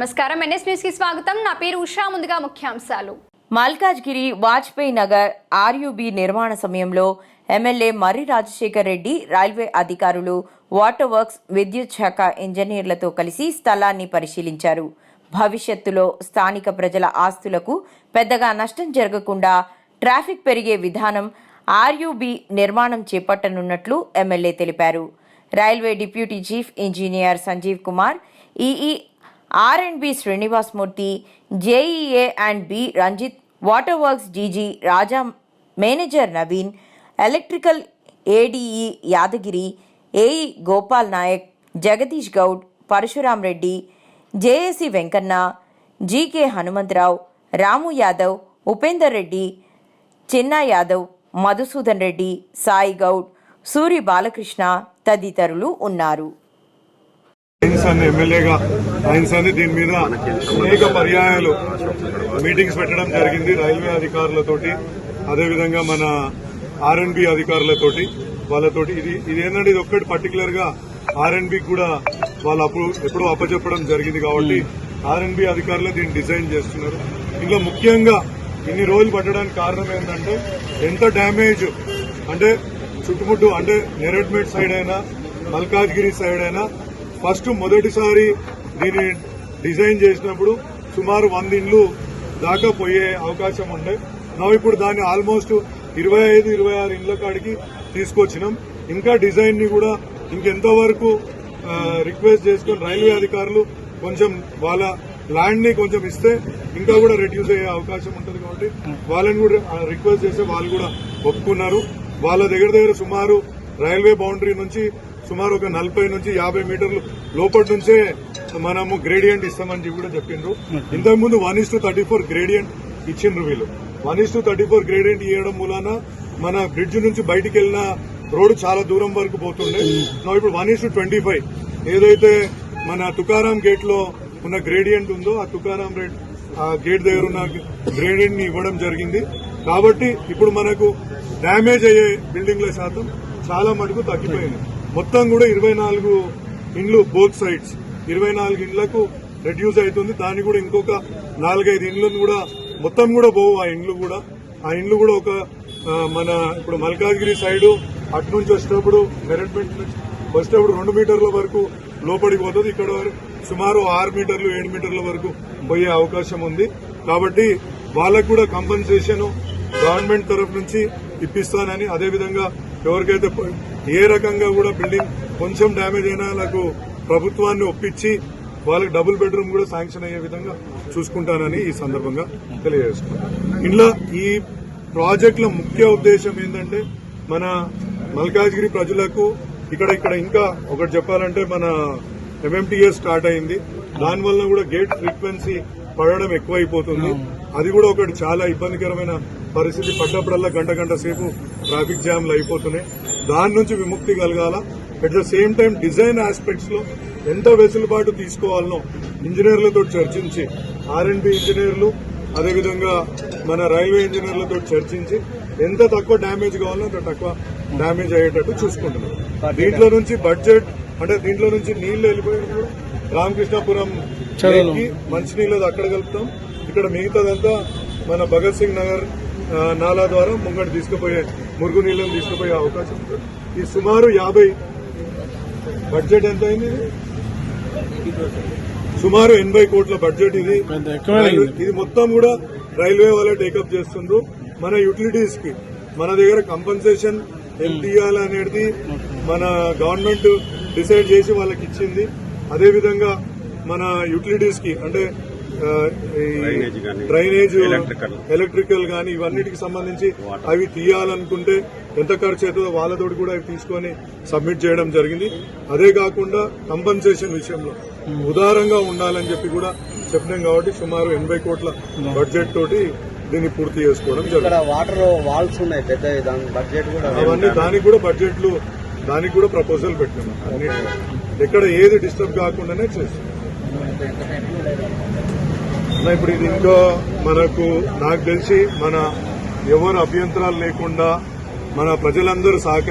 నమస్కారం. ఎన్ఎస్ న్యూస్కి స్వాగతం. నా పేరు ఉషా. ముందుగా ముఖ్యాంశాలు. మల్కాజ్గిరి వాజ్పేయి నగర్ ఆర్యుబి నిర్మాణ సమయంలో ఎమ్మెల్యే మర్రి రాజశేఖర్ రెడ్డి రైల్వే అధికారులు వాటర్ వర్క్స్ విద్యుత్ శాఖ ఇంజనీర్లతో కలిసి స్థలాన్ని పరిశీలించారు. భవిష్యత్తులో స్థానిక ప్రజల ఆస్తులకు పెద్దగా నష్టం జరగకుండా ట్రాఫిక్ పెరిగే విధానం ఆర్యుబి నిర్మాణం చేపట్టనున్నట్లు ఎమ్మెల్యే తెలిపారు. Railway deputy chief engineer Sanjeev Kumar EE R and B Srinivasmurthy JEA and B Ranjith water works DG Raja manager Naveen electrical ADE Yadagiri AE Gopal Naik Jagadish Goud Parasuram Reddy JAC Venkanna GK Hanumantharao Ramu Yadav Upender Reddy Chinna Yadav Madhusudan Reddy Sai Goud Suri Balakrishna తదితరులు ఉన్నారు. Science ఎమ్మెల్యేగా science దీని మీద అనేక పర్యాయాలు meetings పెట్టడం జరిగింది railway అధికారులతోటి అదేవిధంగా మన ఆర్ఎన్బి అధికారులతోటి వాళ్ళతోటి. ఇది ఇది ఏంటంటే ఇది ఒక్కటి పర్టికులర్గా ఆర్ఎన్బి కూడా వాళ్ళు అప్పుడు ఎప్పుడో అప్పచెప్పడం జరిగింది కాబట్టి ఆర్ఎన్బి అధికారులు దీన్ని డిజైన్ చేస్తున్నారు. ఇందులో ముఖ్యంగా ఇన్ని రోజులు పట్టడానికి కారణం ఏంటంటే ఎంత డ్యామేజ్ అంటే చుట్టుముట్టు అంటే నెరెడ్మెట్ సైడ్ అయినా మల్కాజ్గిరి సైడ్ అయినా ఫస్ట్ మొదటిసారి దీన్ని డిజైన్ చేసినప్పుడు సుమారు వంద ఇండ్లు దాకా పోయే అవకాశం ఉండే. ನಾವು ఇప్పుడు దాన్ని ఆల్మోస్ట్ ఇరవై ఐదు ఇరవై ఆరు ఇండ్ల కాడికి తీసుకొచ్చినాం. ఇంకా డిజైన్ని కూడా ఇంకెంతవరకు రిక్వెస్ట్ చేసుకుని రైల్వే అధికారులు కొంచెం వాళ్ళ ల్యాండ్ని కొంచెం ఇస్తే ఇంకా కూడా రెడ్యూస్ అయ్యే అవకాశం ఉంటుంది కాబట్టి వాళ్ళని కూడా రిక్వెస్ట్ చేస్తే వాళ్ళు కూడా ఒప్పుకున్నారు. వాళ్ళ దగ్గర దగ్గర సుమారు రైల్వే బౌండరీ నుంచి సుమారు ఒక నలభై నుంచి యాభై మీటర్లు లోపటి నుంచే మనము గ్రేడియంట్ ఇస్తామని చెప్పి కూడా చెప్పిండ్రు. ఇంతకుముందు one is to thirty four gradient ఇచ్చిండ్రు వీళ్ళు. One is to thirty four gradient ఇవ్వడం మూలాన మన బ్రిడ్జ్ నుంచి బయటికి వెళ్ళిన రోడ్డు చాలా దూరం వరకు పోతుండే. నా ఇప్పుడు one is to twenty five ఏదైతే మన తుకారాం గేట్లో ఉన్న గ్రేడియంట్ ఉందో ఆ తుకారాం రేట్ ఆ గేట్ దగ్గర ఉన్న గ్రేడియంట్ని ఇవ్వడం జరిగింది. కాబట్టి ఇప్పుడు మనకు డ్యామేజ్ అయ్యే బిల్డింగ్ల శాతం చాలా మటుకు తగ్గిపోయింది. మొత్తం కూడా ఇరవై నాలుగు ఇండ్లు బోత్ సైడ్స్ ఇరవై నాలుగు ఇండ్లకు రెడ్యూస్ అవుతుంది. దాన్ని కూడా ఇంకొక నాలుగైదు ఇండ్లను కూడా మొత్తం కూడా పోవు ఆ ఇండ్లు కూడా. ఆ ఇండ్లు కూడా ఒక మన ఇప్పుడు మల్కాజ్గిరి సైడు అటు నుంచి వచ్చేటప్పుడు మెరట్మెంట్ నుంచి వచ్చేటప్పుడు రెండు మీటర్ల వరకు లోపలికి పోతుంది. ఇక్కడ వరకు సుమారు ఆరు మీటర్లు ఏడు మీటర్ల వరకు పోయే అవకాశం ఉంది. కాబట్టి వాళ్ళకు కూడా కంపెన్సేషన్ గవర్నమెంట్ తరఫు నుంచి ఇప్పిస్తానని అదేవిధంగా ఎవరికైతే ఏ రకంగా కూడా బిల్డింగ్ కొంచెం డ్యామేజ్ అయినా నాకు ప్రభుత్వాన్ని ఒప్పించి వాళ్ళకి డబుల్ బెడ్రూమ్ కూడా శాంక్షన్ అయ్యే విధంగా చూసుకుంటానని ఈ సందర్భంగా తెలియజేసుకుంటాను ఇంట్లో ఈ ప్రాజెక్టుల ముఖ్య ఉద్దేశం ఏంటంటే మన మల్కాజ్గిరి ప్రజలకు ఇక్కడ ఇక్కడ ఇంకా ఒకటి చెప్పాలంటే మన ఎంఎంటీఏ స్టార్ట్ అయింది. దానివల్ల కూడా గేట్ ఫ్రీక్వెన్సీ పడడం ఎక్కువైపోతుంది. అది కూడా ఒకటి చాలా ఇబ్బందికరమైన పరిస్థితి. పడ్డప్పుడల్లా గంట గంట సేపు ట్రాఫిక్ జామ్లు అయిపోతున్నాయి. దాని నుంచి విముక్తి కలగాల. At the same time design ఆస్పెక్ట్స్లో ఎంత వెసులుబాటు తీసుకోవాలనో ఇంజనీర్లతో చర్చించి ఆర్ఎండ్బి ఇంజనీర్లు అదేవిధంగా మన రైల్వే ఇంజనీర్లతో చర్చించి ఎంత తక్కువ డ్యామేజ్ కావాలో అంత తక్కువ డ్యామేజ్ అయ్యేటట్టు చూసుకుంటున్నాం. దీంట్లో నుంచి బడ్జెట్ అంటే దీంట్లో నుంచి నీళ్ళు వెళ్ళిపోయి కూడా రామకృష్ణాపురం మంచినీళ్ళు అక్కడ కలుపుతాం. ఇక్కడ మిగతాదంతా మన భగత్ సింగ్ నగర్ నాలా ద్వారా ముంగడు తీసుకుపోయే మురుగు నీళ్ళని తీసుకుపోయే అవకాశం ఉంటుంది ఈ సుమారు యాభై బడ్జెట్ ఎంత అయింది సుమారు ఎనభై కోట్ల బడ్జెట్ ఇది. ఇది మొత్తం కూడా రైల్వే వాళ్ళే టేకప్ చేస్తుండ్రు. మన యూటిలిటీస్కి మన దగ్గర కంపన్సేషన్ ఎంత ఇవ్వాలి అనేది మన గవర్నమెంట్ డిసైడ్ చేసి వాళ్ళకి ఇచ్చింది. అదేవిధంగా మన యూటిలిటీస్కి అంటే ఈ డ్రైనేజ్ ఎలక్ట్రికల్ గానీ ఇవన్నిటికి సంబంధించి అవి తీయాలనుకుంటే ఎంత ఖర్చు అవుతుందో వాళ్ళతోటి కూడా అవి తీసుకొని సబ్మిట్ చేయడం జరిగింది. అదే కాకుండా కంపన్సేషన్ విషయంలో ఉదారంగా ఉండాలని చెప్పి కూడా చెప్పినాం కాబట్టి సుమారు ఎనభై కోట్ల బడ్జెట్ తోటి దీన్ని పూర్తి చేసుకోవడం ఇక్కడ జరిగింది. వాటర్ వాల్స్ ఉన్నాయి పెద్ద దాని బడ్జెట్ కూడా అవన్నీ దానికి కూడా బడ్జెట్లు దానికి కూడా ప్రపోజల్ పెట్టినాం. అన్ని ఎక్కడ ఏది డిస్టర్బ్ కాకుండానే చేస్తాం. ఇప్పుడు ఇది ఇంకో మనకు నాకు తెలిసి మన ఎవరు అభ్యంతరాలు లేకుండా మన ప్రజలందరూ సహకరి